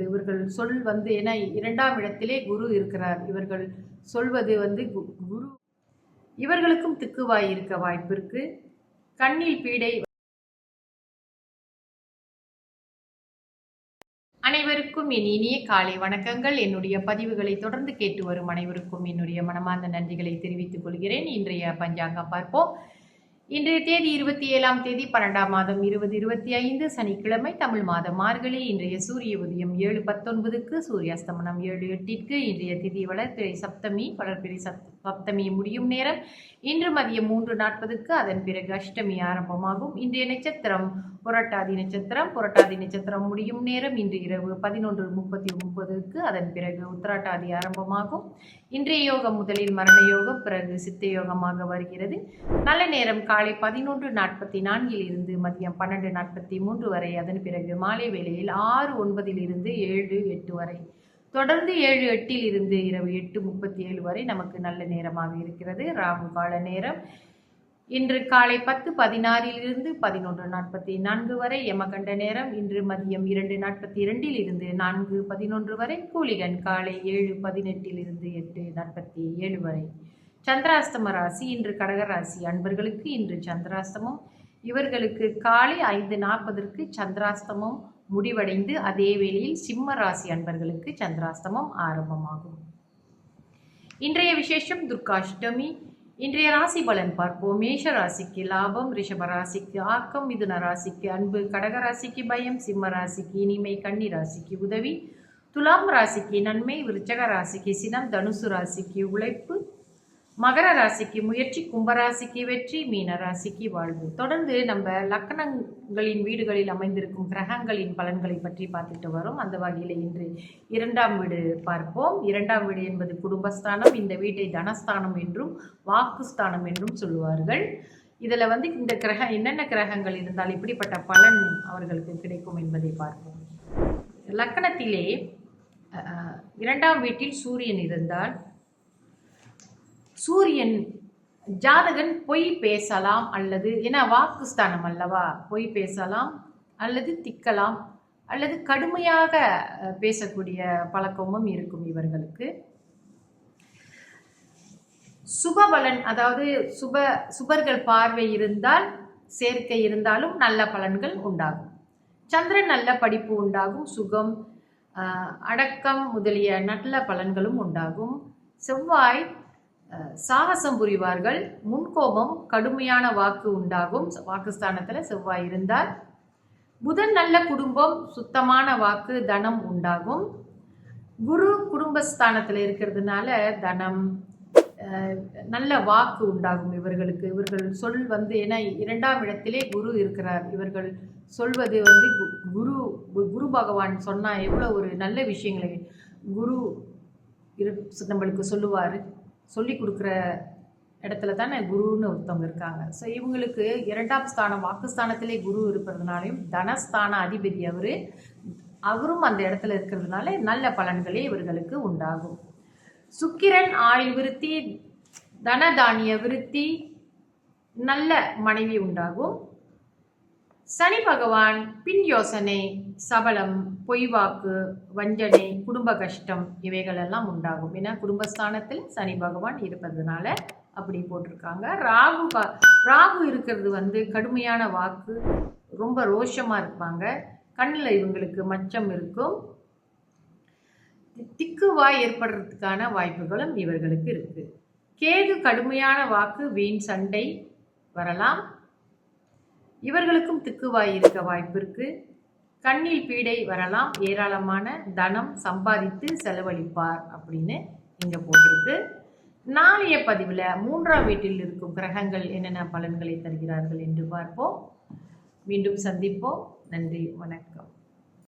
இருக்கு இவர்கள் சொல் வந்து ஏன்னா இரண்டாம் இடத்திலே குரு இருக்கிறார். இவர்கள் சொல்வது வந்து குரு. இவர்களுக்கும் திக்குவாய் இருக்க வாய்ப்பு இருக்கு. கண்ணில் பீடை அனைவருக்கும் என் இனிய காலை வணக்கங்கள். என்னுடைய பதிவுகளை தொடர்ந்து கேட்டு வரும் அனைவருக்கும் என்னுடைய மனமார்ந்த நன்றிகளை தெரிவித்துக் கொள்கிறேன். இன்றைய பஞ்சாங்கம் பார்ப்போம். இன்றைய தேதி இருபத்தி ஏழாம் தேதி பன்னெண்டாம் மாதம் இருபது இருபத்தி ஐந்து சனிக்கிழமை தமிழ் மாதம் மார்கழி இன்றைய சூரிய உதயம் ஏழு பத்தொன்பதுக்கு சூரிய அஸ்தமனம் ஏழு எட்டிற்கு இன்றைய திதி வளர்பிறை சப்தமி வளர்பிறை சப்தமி முடியும் நேரம். இன்று மதியம் மூன்று நாற்பதுக்கு அதன் பிறகு அஷ்டமி ஆரம்பமாகும். இன்றைய நட்சத்திரம் புரட்டாதி நட்சத்திரம். புரட்டாதி நட்சத்திரம் முடியும் நேரம் இன்று இரவு பதினொன்று முப்பத்தி ஒன்பதுக்கு அதன் பிறகு உத்திராட்டாதி ஆரம்பமாகும். இன்றைய யோகம் முதலில் மரண யோகம் பிறகு சித்த யோகமாக வருகிறது. நல்ல நேரம் கா காலை பதினொன்று நாற்பத்தி நான்கில் இருந்து மதியம் பன்னெண்டு நாற்பத்தி மூன்று வரை அதன் பிறகு மாலை வேளையில் ஆறு ஒன்பதில் இருந்து ஏழு எட்டு வரை. தொடர்ந்து ஏழு எட்டில் இருந்து இரவு எட்டு முப்பத்தி ஏழு வரை நமக்கு நல்ல நேரமாக இருக்கிறது. ராகு கால நேரம். இன்று காலை பத்து பதினாறிலிருந்து பதினொன்று நாற்பத்தி நான்கு வரை யமகண்ட நேரம். இன்று மதியம் இரண்டு நாற்பத்தி இரண்டில் இருந்து நான்கு பதினொன்று வரை. கூலிகன் காலை ஏழு பதினெட்டில் இருந்து எட்டு நாற்பத்தி ஏழு வரை. சந்திராஸ்தம ராசி இன்று கடகராசி அன்பர்களுக்கு இன்று சந்திராஸ்தமம் இவர்களுக்கு காலை ஐந்து நாற்பதற்கு சந்திராஸ்தமம் முடிவடைந்து அதே வேளையில் சிம்ம ராசி அன்பர்களுக்கு சந்திராஸ்தமம் ஆரம்பமாகும். இன்றைய விசேஷம் துர்காஷ்டமி. இன்றைய ராசி பலன் பார்ப்போம். மேஷ ராசிக்கு லாபம் ரிஷப ராசிக்கு ஆக்கம் மிதுன ராசிக்கு அன்பு கடக ராசிக்கு பயம் சிம்ம ராசிக்கு இனிமை கன்னி ராசிக்கு உதவி. துலாம் ராசிக்கு நன்மை விருச்சக ராசிக்கு சினம் தனுசு ராசிக்கு உழைப்பு மகர ராசிக்கு முயற்சி கும்பராசிக்கு வெற்றி மீன ராசிக்கு வாழ்வு. தொடர்ந்து நம்ம லக்கணங்களின் வீடுகளில் அமைந்திருக்கும் கிரகங்களின் பலன்களை பற்றி பார்த்துட்டு வரோம். அந்த வகையில் இன்று இரண்டாம் வீடு பார்ப்போம். இரண்டாம் வீடு என்பது குடும்பஸ்தானம். இந்த வீட்டை தனஸ்தானம் என்றும் வாக்குஸ்தானம் என்றும் சொல்லுவார்கள். இதில் வந்து இந்த கிரகம் என்னென்ன கிரகங்கள் இருந்தால் இப்படிப்பட்ட பலன் அவர்களுக்கு கிடைக்கும் என்பதை பார்ப்போம். லக்கணத்திலே இரண்டாம் வீட்டில் சூரியன் இருந்தால் சூரியன் ஜாதகன் பொய் பேசலாம் அல்லது ஏன்னா வாக்குஸ்தானம் அல்லவா? பொய் பேசலாம் அல்லது திக்கலாம் அல்லது கடுமையாக பேசக்கூடிய பழக்கமும் இருக்கும் இவர்களுக்கு. சுபபலன் அதாவது சுப சுபர்கள் பார்வை இருந்தால் சேர்க்கை இருந்தாலும் நல்ல பலன்கள் உண்டாகும். சந்திரன் நல்ல படிப்பு உண்டாகும் சுகம் அடக்கம் முதலிய நல்ல பலன்களும் உண்டாகும். செவ்வாய் சாகசம் புரிவார்கள். முன்கோபம் கடுமையான வாக்கு உண்டாகும். வாக்குஸ்தானத்தில் செவ்வாய் இருந்தால் புதன் நல்ல குடும்பம் சுத்தமான வாக்கு தனம் உண்டாகும். குரு குடும்பஸ்தானத்தில் இருக்கிறதுனால தனம் நல்ல வாக்கு உண்டாகும் இவர்களுக்கு. இவர்கள் சொல் வந்து ஏன்னா இரண்டாம் இடத்திலே குரு இருக்கிறார். இவர்கள் சொல்வது வந்து கு- குரு கு- குரு பகவான் சொன்னால் எவ்வளோ ஒரு நல்ல விஷயங்களை குரு இரு நம்மளுக்கு சொல்லுவார். சொல்லி கொடுக்குற இடத்துல தானே குருன்னு ஒருத்தவங்க இருக்காங்க. ஸோ இவங்களுக்கு இரண்டாம் ஸ்தானம் வாக்குஸ்தானத்திலே குரு இருப்பதுனாலையும் தனஸ்தான அதிபதி அவர் அவரும் அந்த இடத்துல இருக்கிறதுனால நல்ல பலன்களே இவர்களுக்கு உண்டாகும். சுக்கிரன் ஆயுள் விருத்தி தனதானிய விருத்தி நல்ல மனைவி உண்டாகும். சனி பகவான் பின் யோசனை சபலம் பொய்வாக்கு வஞ்சனை குடும்ப கஷ்டம் இவைகளெல்லாம் உண்டாகும். ஏன்னா குடும்பஸ்தானத்தில் சனி பகவான் இருப்பதுனால அப்படி போட்டிருக்காங்க. ராகு ராகு இருக்கிறது வந்து கடுமையான வாக்கு ரொம்ப ரோஷமாக இருப்பாங்க. கண்ணில் இவங்களுக்கு மச்சம் இருக்கும். திக்குவாய் ஏற்படுறதுக்கான வாய்ப்புகளும் இவர்களுக்கு இருக்குது கேது கடுமையான வாக்கு வீண் சண்டை வரலாம். இவர்களுக்கும் திக்குவாய் இருக்க வாய்ப்பு இருக்கு கண்ணில் பீடை வரலாம். ஏராளமான தனம் சம்பாதித்து செலவழிப்பார் அப்படின்னு இங்க போட்டிருக்கு. நாளைய பதிவில் மூன்றாம் வீட்டில் இருக்கும் கிரகங்கள் என்னென்ன பலன்களை தருகிறார்கள் என்று பார்ப்போம். மீண்டும் சந்திப்போம். நன்றி வணக்கம்.